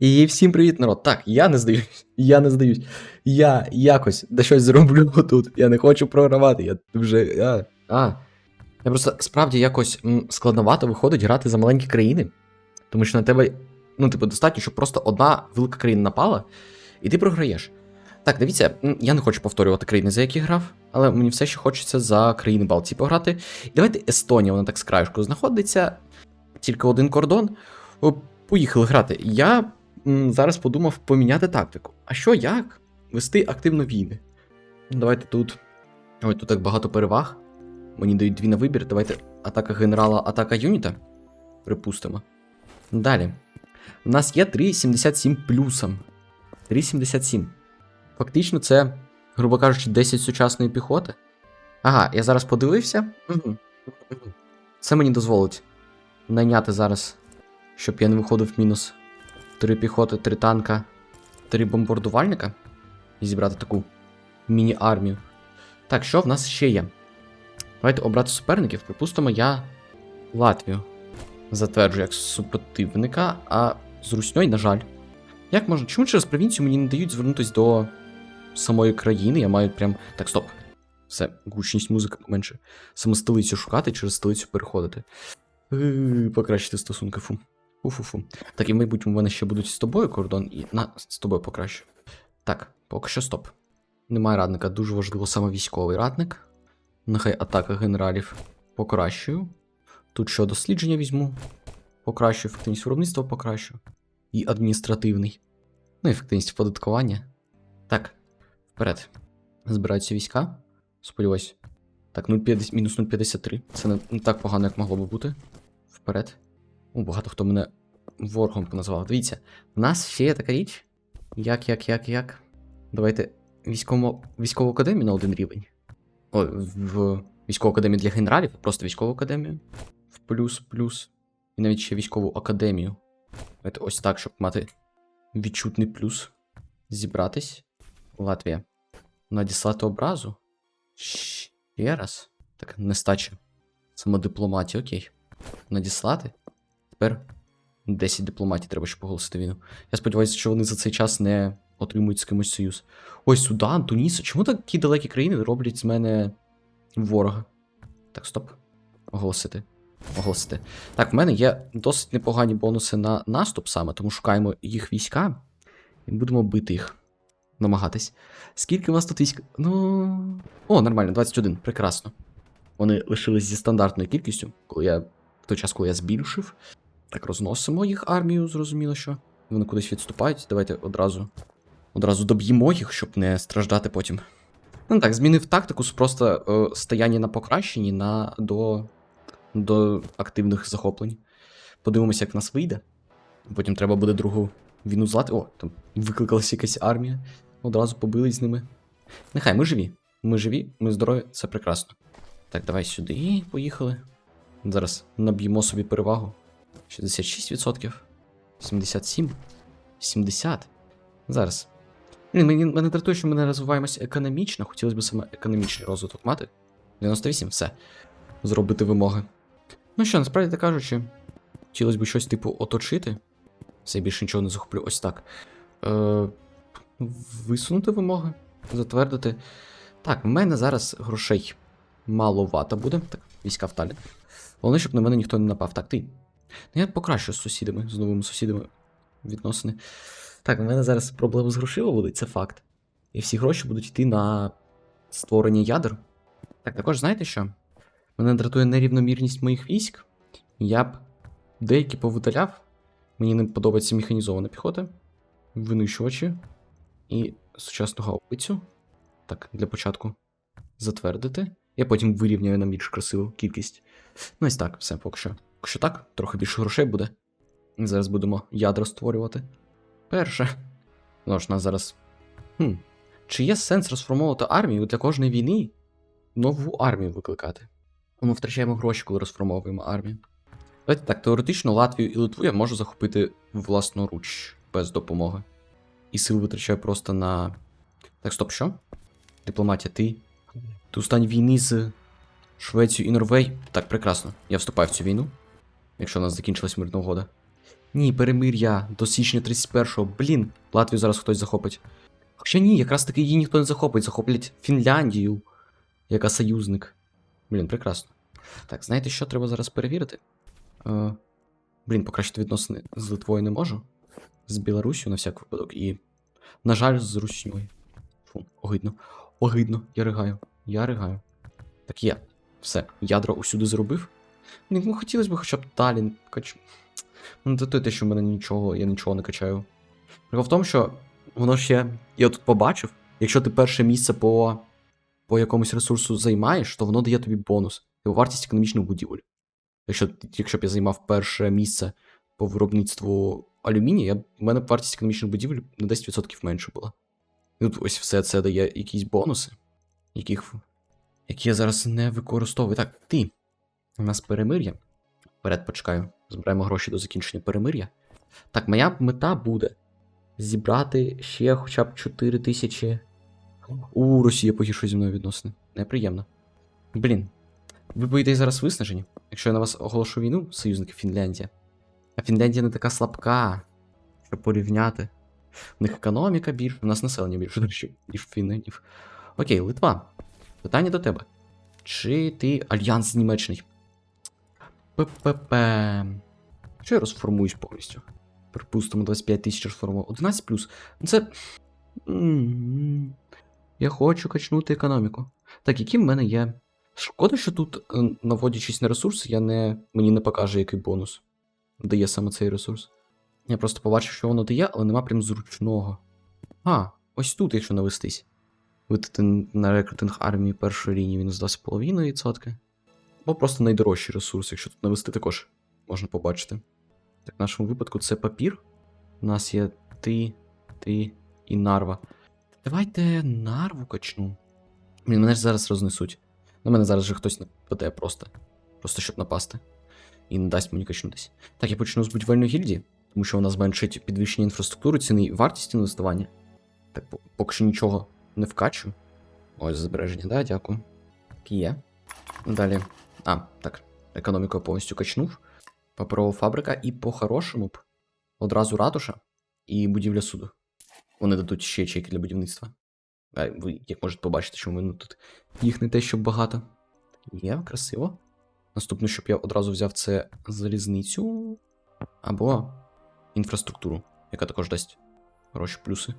І всім привіт, народ. Так, я не здаюсь. Я не здаюсь. Я якось де щось зроблю тут. Я не хочу програвати. Я вже. Я, а. Я просто справді якось складновато виходить грати за маленькі країни. Тому що на тебе, ну, типу, достатньо, щоб просто одна велика країна напала, і ти програєш. Так, дивіться, я не хочу повторювати країни, за які грав, але мені все ще хочеться за країни Балтії пограти. І давайте Естонія, вона так з краєшку знаходиться. Тільки один кордон. Поїхали грати. Я зараз подумав поміняти тактику. А що як? Вести активно війни. Ну, Давайте тут. Ой, тут так багато переваг. Мені дають дві на вибір. Давайте атака генерала, атака юніта. Припустимо. Далі. У нас є 3,77 плюсом. 3,77. Фактично, це, грубо кажучи, 10 сучасної піхоти. Ага, я зараз подивився. Це мені дозволить найняти зараз, щоб я не виходив в мінус. Три піхоти, три танка, три бомбардувальника. І зібрати таку міні-армію. Так, що в нас ще є? Давайте обрати суперників. Припустимо, я Латвію затверджую як супротивника, а з Русньою, на жаль. Як можна? Чому через провінцію мені не дають звернутися до самої країни? Я маю прям. Так, стоп. Все, гучність музики поменше. Саме столицю шукати, через столицю переходити. Е, Покращити стосунки, фу. Фу-фу-фу. Так, і в майбутньому в мене ще будуть з тобою кордон, і на з тобою покращу. Так, поки що стоп. Немає радника, дуже важливо саме військовий радник. Нехай атака генералів покращую. Тут що дослідження візьму. Покращую ефективність виробництва покращу. І адміністративний. Ну, ефективність оподаткування. Так, вперед. Збираються війська. Сподіваюсь. Так, 0,50, мінус 0,53. Це не, не так погано, як могло би бути. Вперед. О, багато хто мене ворогом назвав. Дивіться, в нас ще є така річ. Як, як, як, як. Давайте військову, військову академію на один рівень. О, в військову академію для генералів, просто військову академію. В плюс, плюс. І навіть ще військову академію. Давайте ось так, щоб мати відчутний плюс. Зібратись. Латвія. Надіслати образу. Ще раз. Так, нестача. Самодипломатія, окей. Надіслати. Тепер 10 дипломатів треба, щоб оголосити війну. Я сподіваюся, що вони за цей час не отримують з кимось союз. Ой, Судан, Туніс. Чому такі далекі країни роблять з мене ворога? Так, стоп. Оголосити. Оголосити. Так, в мене є досить непогані бонуси на наступ саме, тому шукаємо їх війська і будемо бити їх. Намагатись. Скільки у нас тут військ? Ну. О, нормально, 21. Прекрасно. Вони лишились зі стандартною кількістю, коли я. В той час, коли я збільшив. Так, розносимо їх армію, зрозуміло, що. Вони кудись відступають. Давайте одразу. Одразу доб'ємо їх, щоб не страждати потім. Ну так, змінив тактику з просто е, стояння на покращенні на до, до активних захоплень. Подивимося, як в нас вийде. Потім треба буде другу війну злати. О, там викликалася якась армія. Одразу побили з ними. Нехай ми живі. Ми живі, ми здорові, це прекрасно. Так, давай сюди. Поїхали. Зараз наб'ємо собі перевагу. 66%. 77. 70. Зараз. Блін, мені мене дратує, що ми не розвиваємося економічно. Хотілося б саме економічний розвиток мати. 98, все. Зробити вимоги. Ну що, насправді так кажучи, хотілося б щось типу оточити. Все більше нічого не захоплю. Ось так. Е, висунути вимоги, затвердити. Так, в мене зараз грошей маловато буде. Так, війська в Талін. Головне, щоб на мене ніхто не напав. Так, ти. Ну, я покращу з сусідами, з новими сусідами відносини. Так, у мене зараз проблеми з грошима будуть, це факт. І всі гроші будуть йти на створення ядер. Так, також знаєте що? Мене дратує нерівномірність моїх військ. Я б деякі повидаляв. Мені не подобається механізована піхота, винищувачі і сучасну гаубицю. Так, для початку затвердити. Я потім вирівняю на більш красиву кількість. Ну, ось так, все, поки що. Що так, трохи більше грошей буде. Зараз будемо ядра створювати. Перше. Ну ж, нас зараз. Хм. Чи є сенс розформовувати армію для кожної війни? Нову армію викликати. Ми втрачаємо гроші, коли розформовуємо армію. Давайте так, теоретично Латвію і Литву я можу захопити власноруч, без допомоги. І сил витрачаю просто на. Так, стоп, що? Дипломатія, ти. Ти у стані війни з Швецією і Норвегією. Так, прекрасно. Я вступаю в цю війну. Якщо у нас закінчилась мирна угода. Ні, перемир'я до січня 31-го. Блін, Латвію зараз хтось захопить. Хоча ні, якраз таки її ніхто не захопить, захоплять Фінляндію, яка союзник. Блін, прекрасно. Так, знаєте, що треба зараз перевірити? Е, блін, покращити відносини з Литвою не можу. З Білоруссю на всяк випадок. І, на жаль, з Русньою. Фу, огидно. Огидно, я ригаю. Я ригаю. Так є. Все, ядра усюди зробив. Ну хотілося б хоча б Талін кач. Ну, це те, що в мене нічого, я нічого не качаю. Прикол в тому, що воно ще. Я тут побачив, якщо ти перше місце по, по якомусь ресурсу займаєш, то воно дає тобі бонус. Типу вартість економічних будівель. Якщо, якщо б я займав перше місце по виробництву алюмінія, в мене б вартість економічних будівель на 10% менше була. І тут ось все це дає якісь бонуси, яких, які я зараз не використовую. Так, ти. У нас перемир'я. Вперед почекаю. Збираємо гроші до закінчення перемир'я. Так, моя мета буде зібрати ще хоча б 4 тисячі. У, Росія погіршує зі мною відносини. Неприємно. Блін. Ви будете зараз виснажені, якщо я на вас оголошу війну, союзники Фінляндія. А Фінляндія не така слабка, щоб порівняти. У них економіка більше, у нас населення більше, ніж фіннів. Окей, Литва. Питання до тебе. Чи ти альянс з Німеччини? ППП. Що я розформуюсь повністю? Припустимо, 25 тисяч розформував. 11 плюс. Ну це. Я хочу качнути економіку. Так, які в мене є. Шкода, що тут, е, наводячись на ресурс, я не... мені не покаже, який бонус дає саме цей ресурс. Я просто побачив, що воно дає, але нема прям зручного. А, ось тут, якщо навестись. Витати на рекрутинг армії першої лінії мінус 2,5%. Або просто найдорожчий ресурс, якщо тут навести також можна побачити. Так, в нашому випадку це папір. У нас є ти, ти і нарва. Давайте нарву качну. Блін, мене ж зараз рознесуть. На мене зараз же хтось нападе просто. Просто щоб напасти. І не дасть мені качнутись. Так, я почну з будівельної гільдії, тому що вона зменшить підвищення інфраструктури, ціни і вартість інвестування. Так, поки що нічого не вкачу. Ось збереження, да, дякую. Так, Є. Далі. А, так. Економіку повністю качнув. Паперова фабрика, і по-хорошому б одразу ратуша і будівля суду. Вони дадуть ще ячейки для будівництва. А ви як можете побачити, що в мене тут їх не те, щоб багато. Є, красиво. Наступне, щоб я одразу взяв це залізницю або інфраструктуру, яка також дасть гроші плюси.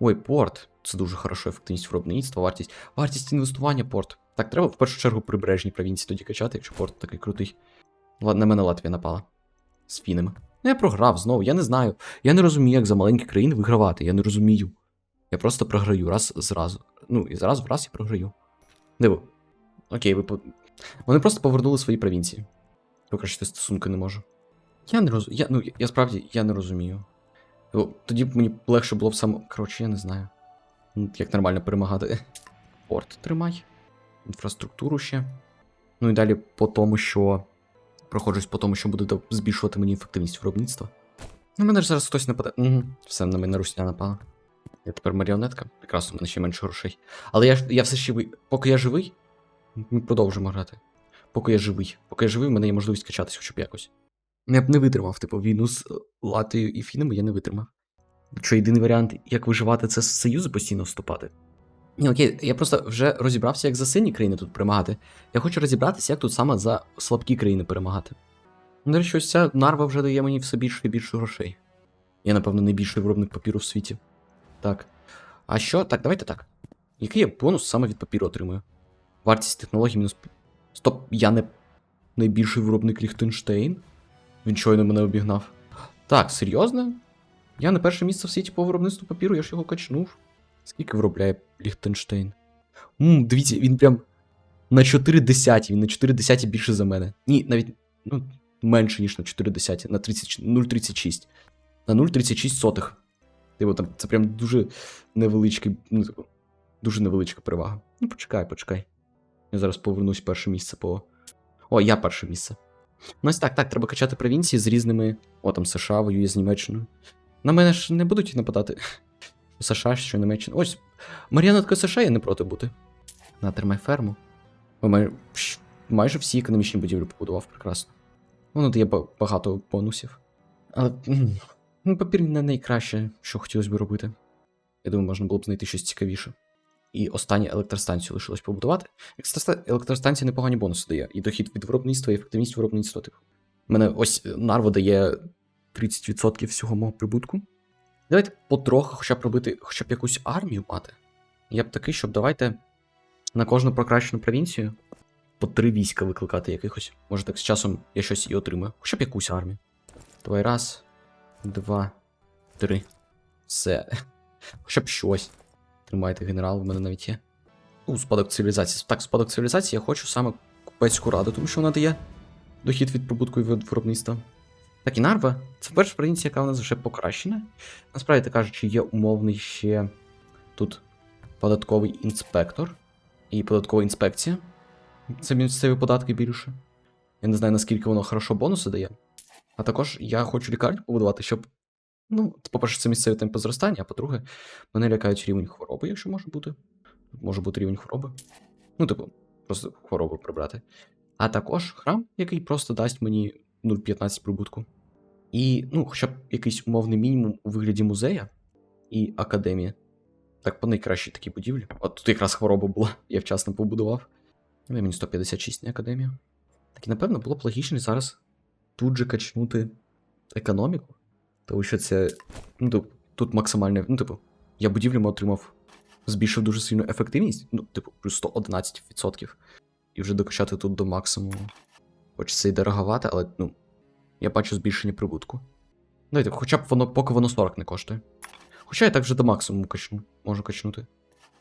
Ой, порт. Це дуже хорошо, ефективність виробництва, вартість. Вартість інвестування порт. Так, треба в першу чергу прибережні провінції тоді качати, якщо порт такий крутий. На мене Латвія напала. З фінами. Ну, я програв знову, я не знаю. Я не розумію, як за маленькі країни вигравати. Я не розумію. Я просто програю раз зразу. Ну, і зараз в раз я програю. Диво. Окей, ви по... Вони просто повернули свої провінції. Покращити стосунки не можу. Я не розумію. Я, ну, я, справді я не розумію. О, Тоді б мені легше було б сам. Коротше, я не знаю. Як нормально перемагати. Порт тримай. Інфраструктуру ще. Ну і далі по тому, що. Проходжусь по тому, що буде збільшувати мені ефективність виробництва. На мене ж зараз хтось нападе. Угу. Все, на мене русня напала. Я тепер маріонетка. Прекрасно, в мене ще менше грошей. Але я я все ще Поки я живий, ми продовжимо грати. Поки я живий. Поки я живий, в мене є можливість качатись хоча б якось. Я б не витримав, типу, війну з е, Латвією і Фінами я не витримав. Що єдиний варіант, як виживати, це з Союзу постійно вступати. Ні, окей, я просто вже розібрався, як за сильні країни тут перемагати. Я хочу розібратися, як тут саме за слабкі країни перемагати. Ну, До речі, ось ця нарва вже дає мені все більше і більше грошей. Я, напевно, найбільший виробник папіру в світі. Так. А що? Так, давайте так. Який я бонус саме від папіру отримую? Вартість технологій мінус. Стоп, я не найбільший виробник Ліхтенштейн. Він щойно мене обігнав. Так, серйозно? Я на перше місце в світі по виробництву папіру, я ж його качнув. Скільки виробляє Ліхтенштейн? Мм, дивіться, він прям на 4 десяті, він на 4 десяті більше за мене. Ні, навіть ну, менше, ніж на 4 десяті, на 30 0,36. На 0,36 сотих. Типу, там це прям дуже невеличкий, ну, типу, дуже невеличка перевага. Ну, почекай, почекай. Я зараз повернусь перше місце по. О, я перше місце. Ну ось так, так, треба качати провінції з різними. О, там США воює з Німеччиною. На мене ж не будуть нападати. США, що Німеччина. Ось, маріонетка США я не проти бути. На, тримай ферму. О, май... Майже всі економічні будівлі побудував прекрасно. Воно дає багато бонусів. Але ну, папір не найкраще, що хотілося б робити. Я думаю, можна було б знайти щось цікавіше. І останню електростанцію лишилось побудувати. Електростанція непогані бонуси дає. І дохід від виробництва, і ефективність виробництва. Типу. У мене ось Нарво дає 30% всього мого прибутку. Давайте потроху хоча б робити, хоча б якусь армію мати. Я б такий, щоб давайте на кожну прокращену провінцію по три війська викликати якихось. Може так з часом я щось і отримаю. Хоча б якусь армію. Давай раз, два, три. Все. Хоча б щось. Тримайте генерал, в мене навіть є. У, спадок цивілізації. Так, спадок цивілізації я хочу саме купецьку раду, тому що вона дає дохід від прибутку і від виробництва. Так, і Нарва це перша провінція, яка у нас вже покращена. Насправді так кажучи, є умовний ще тут податковий інспектор і податкова інспекція. Це місцеві податки більше. Я не знаю, наскільки воно хорошо бонуси дає. А також я хочу лікарню побудувати, щоб. Ну, по-перше, це місцеві темпи зростання, а по-друге, мене лякають рівень хвороби, якщо може бути. Може бути рівень хвороби. Ну, типу, просто хворобу прибрати. А також храм, який просто дасть мені 0,15 прибутку. І, ну, хоча б якийсь умовний мінімум у вигляді музея і академії. Так, по найкращій такій будівлі. От тут якраз хвороба була, я вчасно побудував. Ну, мені 156 на академію. Так і напевно було б логічно зараз тут же качнути економіку. Тому що це. Ну, типу, тут максимальне. Ну, типу, я будівлями отримав, збільшив дуже сильну ефективність. Ну, типу, плюс 111%. І вже докачати тут до максимуму. Хоч це й дороговато, але, ну, я бачу збільшення прибутку. Давайте, хоча б воно, поки воно 40 не коштує. Хоча я так вже до максимуму качну. Можу качнути.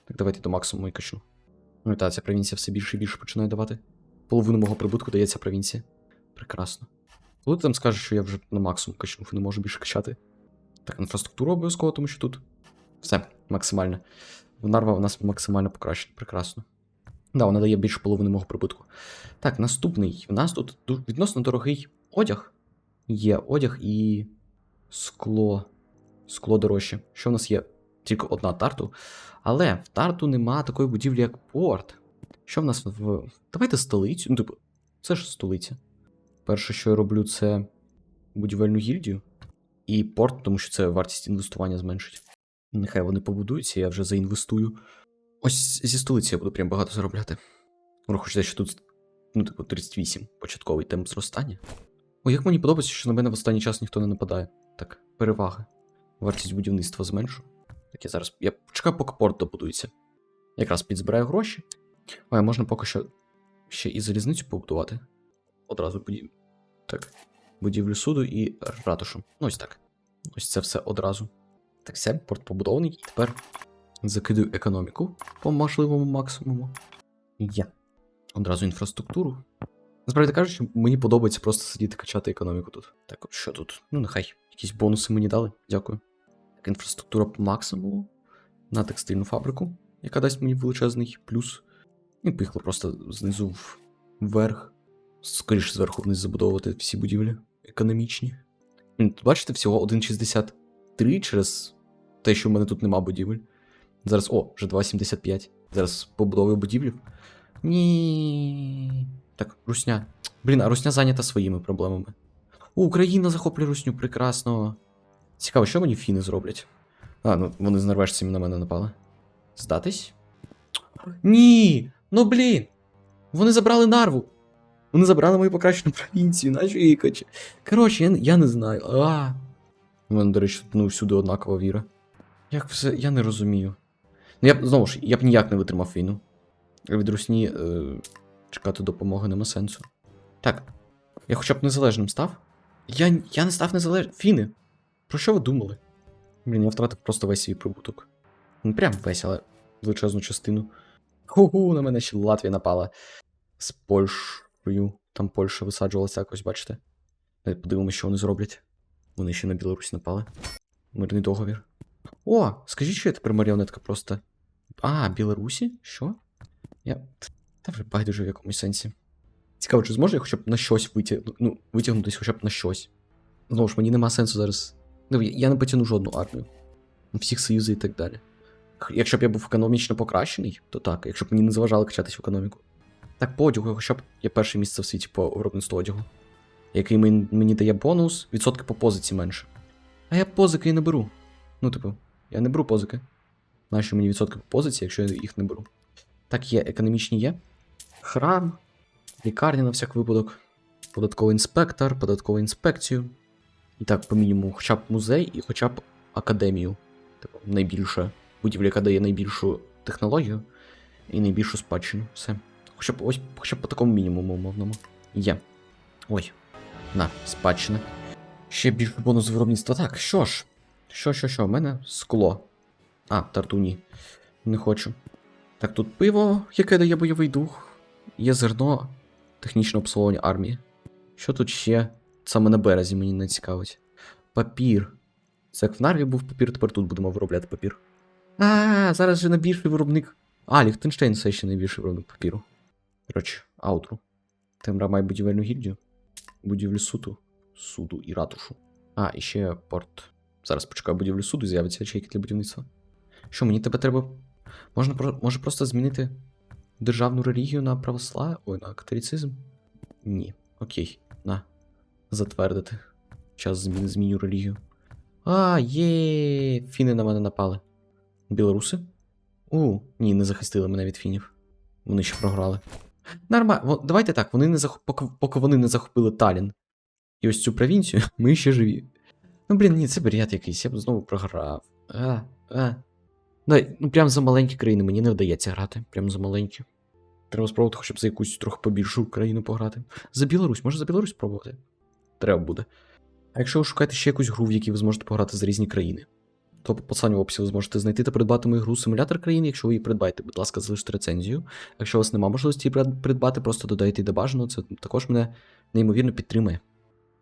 Так, давайте до максимуму і качну. Ну і та, ця провінція все більше і більше починає давати. Половину мого прибутку дає ця провінція. Прекрасно. Коли ти там скажеш, що я вже на максимум качнув і не можу більше качати. Так, інфраструктура обов'язково, тому що тут. Все, максимально. Нарва у нас максимально покращена. Прекрасно. Да, вона дає більше половини мого прибутку. Так, наступний. У нас тут відносно дорогий одяг. Є одяг і скло. Скло дорожче. Що в нас є? Тільки одна тарту. Але в тарту нема такої будівлі, як порт. Що в нас в. Давайте столицю. Ну, типу, це ж столиця. Перше, що я роблю, це будівельну гільдію. І порт, тому що це вартість інвестування зменшить. Нехай вони побудуються, я вже заінвестую. Ось зі столиці я буду прям багато заробляти. Враховуючи, що тут, ну, типу, 38 початковий темп зростання. О, як мені подобається, що на мене в останній час ніхто не нападає. Так, перевага. Вартість будівництва зменшу. Так я зараз. Я чекаю, поки порт добудується. Якраз підзбираю гроші. Ой, можна поки що ще і залізницю побудувати. Одразу будів... Так. Будівлю суду і ратушу. Ну, ось так. Ось це все одразу. Так, все, порт побудований. І тепер закидую економіку по можливому максимуму. Я. Одразу інфраструктуру. Насправді кажучи, мені подобається просто сидіти качати економіку тут. Так, що тут? Ну, нехай. Якісь бонуси мені дали. Дякую. Так, інфраструктура по максимуму. На текстильну фабрику, яка дасть мені величезний плюс. І поїхали просто знизу вверх. Скоріше зверху вниз забудовувати всі будівлі економічні. Бачите, всього 1,63 через те, що в мене тут нема будівель. Зараз, о, вже 2,75. Зараз побудовую будівлю. Ні. Так, Русня. Блін, а Русня зайнята своїми проблемами. О, Україна захоплює Русню, прекрасно. Цікаво, що мені фіни зроблять. А, ну вони з норвежцями на мене напали. Здатись? Ні! Ну блін! Вони забрали нарву! Вони забрали мою покращену провінцію, наче її каче. Коротше, я, я не знаю. А. У мене, до речі, ну, всюди однакова віра. Як все, я не розумію. Ну, я б знову ж, я б ніяк не витримав війну. Від Русні е, чекати допомоги нема сенсу. Так. Я хоча б незалежним став. Я, я не став незалежним. Фіни. Про що ви думали? Блін, я втратив просто весь свій прибуток. Не прям весь, але величезну частину. Ху-ху, на мене ще Латвія напала з Польщею. Там Польща висаджувалася якось, бачите? Давайте подивимося, що вони зроблять. Вони ще на Білорусь напали. Мирний договір. О, скажіть, що я тепер маріонетка просто. А, Білорусі? Що? Я. Та вже байдуже в якомусь сенсі. Цікаво, чи зможу я хоча б на щось витягнути, ну, витягнутися хоча б на щось. Знову ж, мені нема сенсу зараз. Ну, я я не потягну жодну армію. Всіх союзи і так далі. Якщо б я був економічно покращений, то так. Якщо б мені не заважало качатись в економіку. Так, по одягу, хоча б є перше місце в світі по виробництву одягу. який мен- мені дає бонус, відсотки по позиці менше. А я позики і не беру. Ну, типу, я не беру позики. Нащо мені відсотки по позиції, якщо я їх не беру? Так, є, економічні є. Храм, лікарня на всяк випадок, податковий інспектор, податкову інспекцію. І так, по мінімуму, хоча б музей і хоча б академію. Типу, найбільша будівля, яка дає найбільшу технологію і найбільшу спадщину. Все. Хоча б ось, хоча б по такому мінімуму умовному. Є. Ой. На, спадщина. Ще більше бонус виробництва. Так, що ж? Що, що, що? У мене скло. А, тартуні. Не хочу. Так, тут пиво, яке дає бойовий дух. Є зерно, технічне обслуговування армії. Що тут ще? Саме на березі мені не цікавить. Папір. Це як в Нарві був папір, тепер тут будемо виробляти папір. А, зараз же найбільший виробник. А, Ліхтенштейн все ще найбільший виробник папіру. Коротше, аутру. Темра має будівельну гільдію. Будівлю суду. Суду і ратушу. А, і ще порт. Зараз почекаю будівлю суду, з'явиться ячейки для будівництва. Що, мені тебе треба. Можна може просто змінити державну релігію на православ... Ой, на католіцизм? Ні. Окей, на. Затвердити. Час змін зміню релігію. А, є. Фіни на мене напали. Білоруси? У, ні, не захистили мене від фінів. Вони ще програли. Нормально. Давайте так, вони не захоп... поки, поки вони не захопили Талін. І ось цю провінцію, ми ще живі. Ну, блін, ні, це бред якийсь, я б знову програв. А, а. Дай, ну прям за маленькі країни мені не вдається грати. Прям за маленькі. Треба спробувати хоча б за якусь трохи побільшу країну пограти. За Білорусь, може за Білорусь спробувати? Треба буде. А якщо ви шукаєте ще якусь гру, в якій ви зможете пограти за різні країни, то по посиланню в описі ви зможете знайти та придбати мою гру симулятор країни. Якщо ви її придбаєте, будь ласка, залиште рецензію. Якщо у вас немає можливості її придбати, просто додайте її до бажаного, це також мене неймовірно підтримує.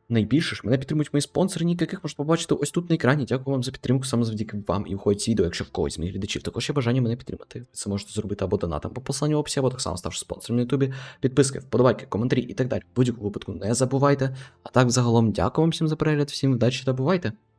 Найбільше ж мене підтримують мої спонсори, яких можна побачити ось тут на екрані. Дякую вам за підтримку, саме завдяки вам і входить відео, якщо в когось з моїх глядачів також є бажання мене підтримати. Ви це можете зробити або донатом по посланню описі, або так само ставши спонсором на Ютубі. Підписки, вподобайки, коментарі і так далі. В будь-якому випадку не забувайте. А так, загалом, дякую вам всім за перегляд, всім вдачі та бувайте!